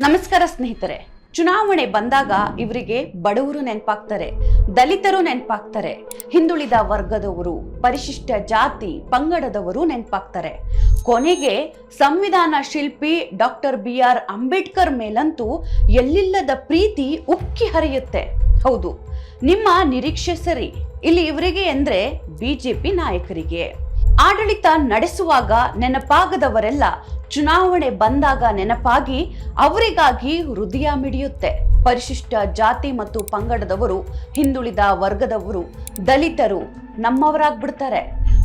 ನಮಸ್ಕಾರ ಸ್ನೇಹಿತರೆ. ಚುನಾವಣೆ ಬಂದಾಗ ಇವರಿಗೆ ಬಡವರು ನೆನಪಾಗ್ತಾರೆ, ದಲಿತರು ನೆನಪಾಗ್ತಾರೆ, ಹಿಂದುಳಿದ ವರ್ಗದವರು, ಪರಿಶಿಷ್ಟ ಜಾತಿ, ಪಂಗಡದವರು ನೆನಪಾಗ್ತಾರೆ. ಕೊನೆಗೆ ಸಂವಿಧಾನ ಶಿಲ್ಪಿ ಡಾಕ್ಟರ್ ಬಿ ಆರ್ ಅಂಬೇಡ್ಕರ್ ಮೇಲಂತೂ ಎಲ್ಲಿಲ್ಲದ ಪ್ರೀತಿ ಉಕ್ಕಿ ಹರಿಯುತ್ತೆ. ಹೌದು, ನಿಮ್ಮ ನಿರೀಕ್ಷೆ ಸರಿ. ಇಲ್ಲಿ ಇವರಿಗೆ ಅಂದ್ರೆ ಬಿಜೆಪಿ ನಾಯಕರಿಗೆ. ಆಡಳಿತ ನಡೆಸುವಾಗ ನೆನಪಾಗದವರೆಲ್ಲ ಚುನಾವಣೆ ಬಂದಾಗ ನೆನಪಾಗಿ ಅವರಿಗಾಗಿ ಹೃದಯ ಮಿಡಿಯುತ್ತೆ. ಪರಿಶಿಷ್ಟ ಜಾತಿ ಮತ್ತು ಪಂಗಡದವರು, ಹಿಂದುಳಿದ ವರ್ಗದವರು, ದಲಿತರು ನಮ್ಮವರಾಗ್ಬಿಡ್ತಾರೆ.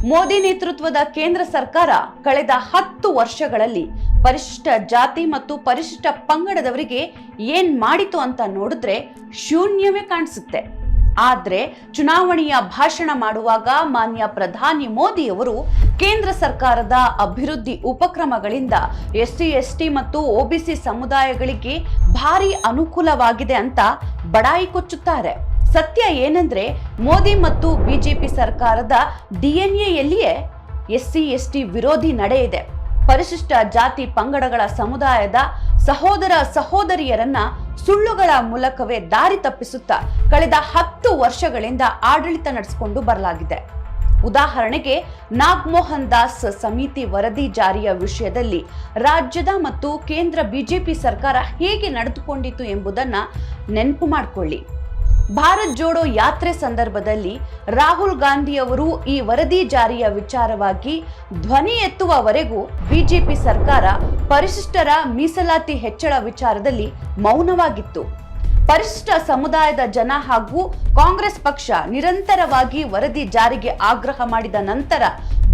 ಮೋದಿ ನೇತೃತ್ವದ ಕೇಂದ್ರ ಸರ್ಕಾರ ಕಳೆದ ಹತ್ತು ವರ್ಷಗಳಲ್ಲಿ ಪರಿಶಿಷ್ಟ ಜಾತಿ ಮತ್ತು ಪರಿಶಿಷ್ಟ ಪಂಗಡದವರಿಗೆ ಏನ್ ಮಾಡಿತು ಅಂತ ನೋಡಿದ್ರೆ ಶೂನ್ಯವೇ ಕಾಣಿಸುತ್ತೆ. ಆದ್ರೆ ಚುನಾವಣೆಯ ಭಾಷಣ ಮಾಡುವಾಗ ಮಾನ್ಯ ಪ್ರಧಾನಿ ಮೋದಿಯವರು ಕೇಂದ್ರ ಸರ್ಕಾರದ ಅಭಿವೃದ್ಧಿ ಉಪಕ್ರಮಗಳಿಂದ ಎಸ್ಸಿ, ಎಸ್ಟಿ ಮತ್ತು ಒಬಿಸಿ ಸಮುದಾಯಗಳಿಗೆ ಭಾರಿ ಅನುಕೂಲವಾಗಿದೆ ಅಂತ ಬಡಾಯಿ ಕೊಚ್ಚುತ್ತಾರೆ. ಸತ್ಯ ಏನಂದ್ರೆ ಮೋದಿ ಮತ್ತು ಬಿಜೆಪಿ ಸರ್ಕಾರದ ಡಿಎನ್ಎಯಲ್ಲಿಯೇ ಎಸ್ಸಿ, ಎಸ್ಟಿ ವಿರೋಧಿ ನಡೆ ಇದೆ ಪರಿಶಿಷ್ಟ ಜಾತಿ ಪಂಗಡಗಳ ಸಮುದಾಯದ ಸಹೋದರ ಸಹೋದರಿಯರನ್ನ ಸುಳ್ಳುಗಳ ಮೂಲಕವೇ ದಾರಿ ತಪ್ಪಿಸುತ್ತಾ ಕಳೆದ ಹತ್ತು ವರ್ಷಗಳಿಂದ ಆಡಳಿತ ನಡೆಸಿಕೊಂಡು ಬರಲಾಗಿದೆ. ಉದಾಹರಣೆಗೆ, ನಾಗಮೋಹನ್ ದಾಸ್ ಸಮಿತಿ ವರದಿ ಜಾರಿಯ ವಿಷಯದಲ್ಲಿ ರಾಜ್ಯದ ಮತ್ತು ಕೇಂದ್ರ ಬಿಜೆಪಿ ಸರ್ಕಾರ ಹೇಗೆ ನಡೆದುಕೊಂಡಿತು ಎಂಬುದನ್ನ ನೆನಪು ಮಾಡಿಕೊಳ್ಳಿ. ಭಾರತ್ ಜೋಡೋ ಯಾತ್ರೆ ಸಂದರ್ಭದಲ್ಲಿ ರಾಹುಲ್ ಗಾಂಧಿ ಅವರು ಈ ವರದಿ ಜಾರಿಯ ವಿಚಾರವಾಗಿ ಧ್ವನಿ ಎತ್ತುವವರೆಗೂ ಬಿಜೆಪಿ ಸರ್ಕಾರ ಪರಿಶಿಷ್ಟರ ಮೀಸಲಾತಿ ಹೆಚ್ಚಳ ವಿಚಾರದಲ್ಲಿ ಮೌನವಾಗಿತ್ತು. ಪರಿಶಿಷ್ಟ ಸಮುದಾಯದ ಜನ ಹಾಗೂ ಕಾಂಗ್ರೆಸ್ ಪಕ್ಷ ನಿರಂತರವಾಗಿ ವರದಿ ಜಾರಿಗೆ ಆಗ್ರಹ ಮಾಡಿದ ನಂತರ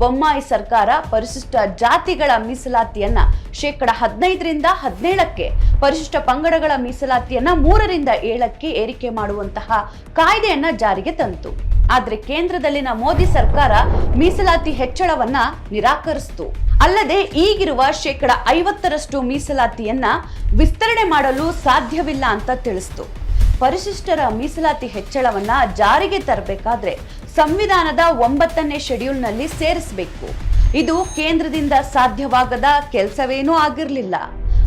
ಬೊಮ್ಮಾಯಿ ಸರ್ಕಾರ ಪರಿಶಿಷ್ಟ ಜಾತಿಗಳ ಮೀಸಲಾತಿಯನ್ನ ಶೇಕಡ ಹದಿನೈದರಿಂದ ಹದಿನೇಳಕ್ಕೆ ಪರಿಶಿಷ್ಟ ಪಂಗಡಗಳ ಮೀಸಲಾತಿಯನ್ನ ಮೂರರಿಂದ ಏಳಕ್ಕೆ ಏರಿಕೆ ಮಾಡುವಂತಹ ಕಾಯ್ದೆಯನ್ನ ಜಾರಿಗೆ ತಂತು. ಆದರೆ ಕೇಂದ್ರದಲ್ಲಿನ ಮೋದಿ ಸರ್ಕಾರ ಮೀಸಲಾತಿ ಹೆಚ್ಚಳವನ್ನ ನಿರಾಕರಿಸಿತು. ಅಲ್ಲದೆ ಈಗಿರುವ ಶೇಕಡ ಐವತ್ತರಷ್ಟು ಮೀಸಲಾತಿಯನ್ನ ವಿಸ್ತರಣೆ ಮಾಡಲು ಸಾಧ್ಯವಿಲ್ಲ ಅಂತ ತಿಳಿಸಿತು. ಪರಿಶಿಷ್ಟರ ಮೀಸಲಾತಿ ಹೆಚ್ಚಳವನ್ನ ಜಾರಿಗೆ ತರಬೇಕಾದ್ರೆ ಸಂವಿಧಾನದ ಒಂಬತ್ತನೇ ಶೆಡ್ಯೂಲ್ನಲ್ಲಿ ಸೇರಿಸಬೇಕು. ಇದು ಕೇಂದ್ರದಿಂದ ಸಾಧ್ಯವಾಗದ ಕೆಲಸವೇನೂ ಆಗಿರಲಿಲ್ಲ.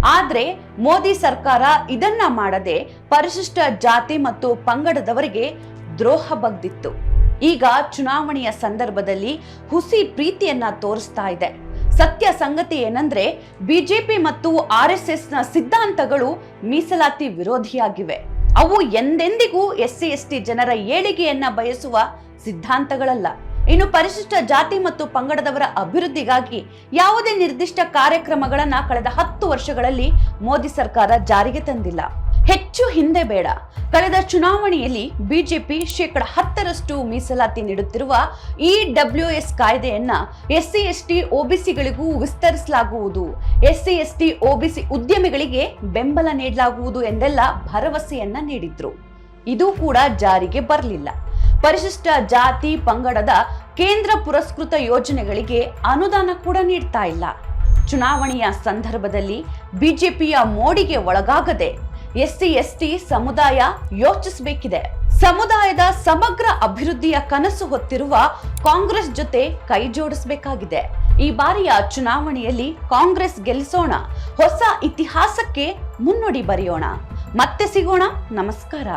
ಆದರೆ ಮೋದಿ ಸರ್ಕಾರ ಇದನ್ನ ಮಾಡದೆ ಪರಿಶಿಷ್ಟ ಜಾತಿ ಮತ್ತು ಪಂಗಡದವರಿಗೆ ದ್ರೋಹ ಬಗ್ದಿತ್ತು. ಈಗ ಚುನಾವಣೆಯ ಸಂದರ್ಭದಲ್ಲಿ ಹುಸಿ ಪ್ರೀತಿಯನ್ನ ತೋರಿಸ್ತಾ ಇದೆ. ಸತ್ಯ ಸಂಗತಿ ಏನಂದ್ರೆ ಬಿಜೆಪಿ ಮತ್ತು ಆರ್ ಎಸ್ ಎಸ್ನ ಸಿದ್ಧಾಂತಗಳು ಮೀಸಲಾತಿ ವಿರೋಧಿಯಾಗಿವೆ. ಅವು ಎಂದೆಂದಿಗೂ ಎಸ್ಸಿ, ಎಸ್ಟಿ ಜನರ ಏಳಿಗೆಯನ್ನ ಬಯಸುವ ಸಿದ್ಧಾಂತಗಳಲ್ಲ. ಇನ್ನು ಪರಿಶಿಷ್ಟ ಜಾತಿ ಮತ್ತು ಪಂಗಡದವರ ಅಭಿವೃದ್ಧಿಗಾಗಿ ಯಾವುದೇ ನಿರ್ದಿಷ್ಟ ಕಾರ್ಯಕ್ರಮಗಳನ್ನ ಕಳೆದ ಹತ್ತು ವರ್ಷಗಳಲ್ಲಿ ಮೋದಿ ಸರ್ಕಾರ ಜಾರಿಗೆ ತಂದಿಲ್ಲ. ಹೆಚ್ಚು ಹಿಂದೆ ಬೇಡ. ಕಳೆದ ಚುನಾವಣೆಯಲ್ಲಿ ಬಿಜೆಪಿ ಶೇಕಡ ಹತ್ತರಷ್ಟು ಮೀಸಲಾತಿ ನೀಡುತ್ತಿರುವ ಇ ಡಬ್ಲ್ಯೂ ಎಸ್ ಕಾಯ್ದೆಯನ್ನ ಎಸ್ಸಿ, ಎಸ್ಟಿ, ಒಬಿಸಿಗಳಿಗೂ ವಿಸ್ತರಿಸಲಾಗುವುದು. ಎಸ್ಸಿ, ಎಸ್ಟಿ, ಒಬಿಸಿ ಉದ್ಯಮಿಗಳಿಗೆ ಬೆಂಬಲ ನೀಡಲಾಗುವುದು ಎಂದೆಲ್ಲ ಭರವಸೆಯನ್ನ ನೀಡಿದ್ರು. ಇದು ಕೂಡ ಜಾರಿಗೆ ಬರಲಿಲ್ಲ. ಪರಿಶಿಷ್ಟ ಜಾತಿ ಪಂಗಡದ ಕೇಂದ್ರ ಪುರಸ್ಕೃತ ಯೋಜನೆಗಳಿಗೆ ಅನುದಾನ ಕೂಡ ನೀಡ್ತಾ ಇಲ್ಲ. ಚುನಾವಣೆಯ ಸಂದರ್ಭದಲ್ಲಿ ಬಿಜೆಪಿಯ ಮೋಡಿಗೆ ಒಳಗಾಗದೆ ಎಸ್ಸಿ, ಎಸ್ಟಿ ಸಮುದಾಯ ಯೋಚಿಸಬೇಕಿದೆ. ಸಮುದಾಯದ ಸಮಗ್ರ ಅಭಿವೃದ್ಧಿಯ ಕನಸು ಹೊತ್ತಿರುವ ಕಾಂಗ್ರೆಸ್ ಜೊತೆ ಕೈ ಜೋಡಿಸಬೇಕಾಗಿದೆ. ಈ ಬಾರಿಯ ಚುನಾವಣೆಯಲ್ಲಿ ಕಾಂಗ್ರೆಸ್ ಗೆಲ್ಲಿಸೋಣ, ಹೊಸ ಇತಿಹಾಸಕ್ಕೆ ಮುನ್ನುಡಿ ಬರೆಯೋಣ. ಮತ್ತೆ ಸಿಗೋಣ. ನಮಸ್ಕಾರ.